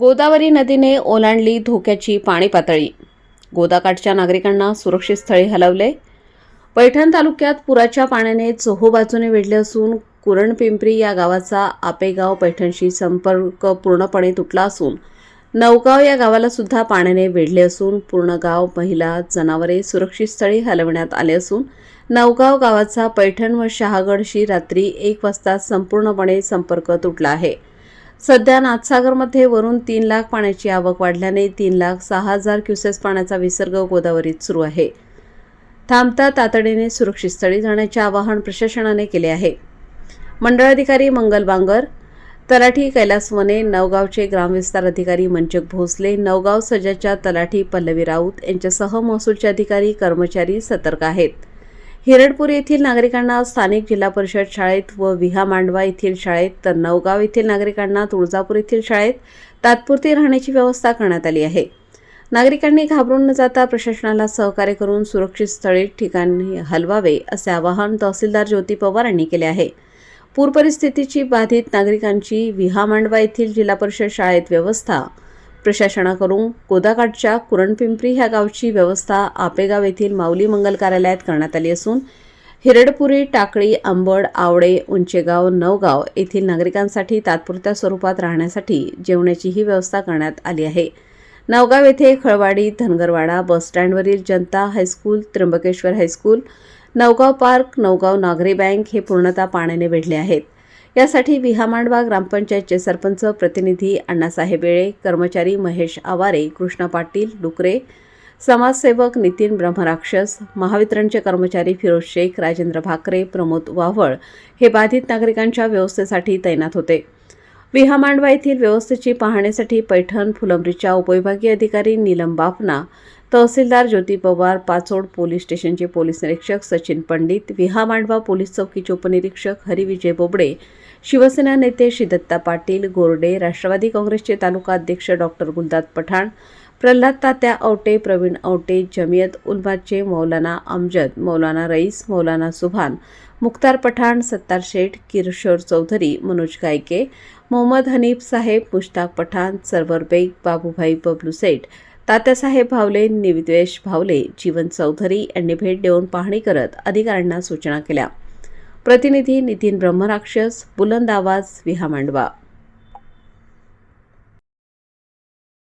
गोदावरी नदीने ओलांडली धोक्याची पाणी पातळी गोदाकाठच्या नागरिकांना सुरक्षित स्थळी हलवले. पैठण तालुक्यात पुराच्या पाण्याने चोहो बाजूने वेढले असून कुरणपिंपरी या गावाचा आपेगाव पैठणशी संपर्क पूर्णपणे तुटला असून नवगाव या गावाला सुद्धा पाण्याने वेढले असून पूर्ण गाव महिला जनावरे सुरक्षित स्थळी हलवण्यात आले असून नवगाव गावाचा पैठण व शहागडशी रात्री एक वाजता संपूर्णपणे संपर्क तुटला आहे. सध्या नाथसागरमध्ये वरून तीन लाख पाण्याची आवक वाढल्याने तीन लाख सहा हजार क्युसेस पाण्याचा विसर्ग गोदावरीत सुरू आहे. थांबता तातडीने सुरक्षित स्थळी जाण्याचे आवाहन प्रशासनाने केले आहे. मंडळाधिकारी मंगल बांगर तलाठी कैलास वने नवगावचे ग्रामविस्तार अधिकारी मंचक भोसले नवगाव सजाच्या तलाठी पल्लवी राऊत यांच्यासह महसूलचे अधिकारी कर्मचारी सतर्क आहेत. हिरडपूर येथील नागरिकांना स्थानिक जिल्हा परिषद शाळेत व विहा मांडवा येथील शाळेत तर नवगाव येथील नागरिकांना तुळजापूर येथील शाळेत तात्पुरती राहण्याची व्यवस्था करण्यात आली आहे. नागरिकांनी घाबरून न जाता प्रशासनाला सहकार्य करून सुरक्षित स्थळी ठिकाणी हलवावे असे आवाहन तहसीलदार ज्योती पवार यांनी केले आहे. पूर परिस्थितीची बाधित नागरिकांची विहा मांडवा येथील जिल्हा परिषद शाळेत व्यवस्था प्रशासनाकडून गोदाकाठच्या कुरणपिंपरी ह्या गावची व्यवस्था आपेगाव येथील माऊली मंगल कार्यालयात करण्यात आली असून हिरडपुरी टाकळी आंबड आवडे उंचेगाव नवगाव येथील नागरिकांसाठी तात्पुरत्या स्वरूपात राहण्यासाठी जेवणाचीही व्यवस्था करण्यात आली आहे. नवगाव येथे Khalwadi Dhangarwada बसस्टँडवरील Janata high school Trimbakeshwar high school Navgaon park Navgaon Nagari bank हे पूर्णतः पाण्याने वेढले आहेत. यासाठी विहामांडवा ग्रामपंचायतचे सरपंच प्रतिनिधी अण्णासाहेब येळे कर्मचारी महेश आवारे कृष्णा पाटील डुकरे समाजसेवक नितीन ब्रह्मराक्षस महावितरणचे कर्मचारी फिरोज शेख राजेंद्र भाकरे प्रमोद वाव्हळ हे बाधित नागरिकांच्या व्यवस्थेसाठी तैनात होते. विहामांडवा येथील व्यवस्थेची पाहण्यासाठी पैठण फुलंब्रीच्या उपविभागीय अधिकारी नीलम बाफना तहसीलदार ज्योती पवार पाचोड पोलीस स्टेशनचे पोलीस निरीक्षक सचिन पंडित विहा मांडवा पोलीस चौकीचे उपनिरीक्षक हरिविजय बोबडे शिवसेना नेते श्रीदत्ता पाटील गोरडे राष्ट्रवादी काँग्रेसचे तालुका अध्यक्ष डॉक्टर गुलदाद पठाण प्रल्हाद तात्या औटे प्रवीण औटे जमियत उलमाचे मौलाना अमजद मौलाना रईस मौलाना सुभान मुख्तार पठाण सत्तार शेठ किरशोर चौधरी मनोज गायके मोहम्मद हनीफ साहेब मुश्ताक पठाण सरवर बेग बाबूभाई बबलू सेठ तात्यासाहेब भावले निविद्वेश भावले जीवन चौधरी यांनी भेट देऊन पाहणी करत अधिकाऱ्यांना सूचना केल्या. प्रतिनिधी नितीन ब्रह्मराक्षस बुलंद आवाज विहामांडवा.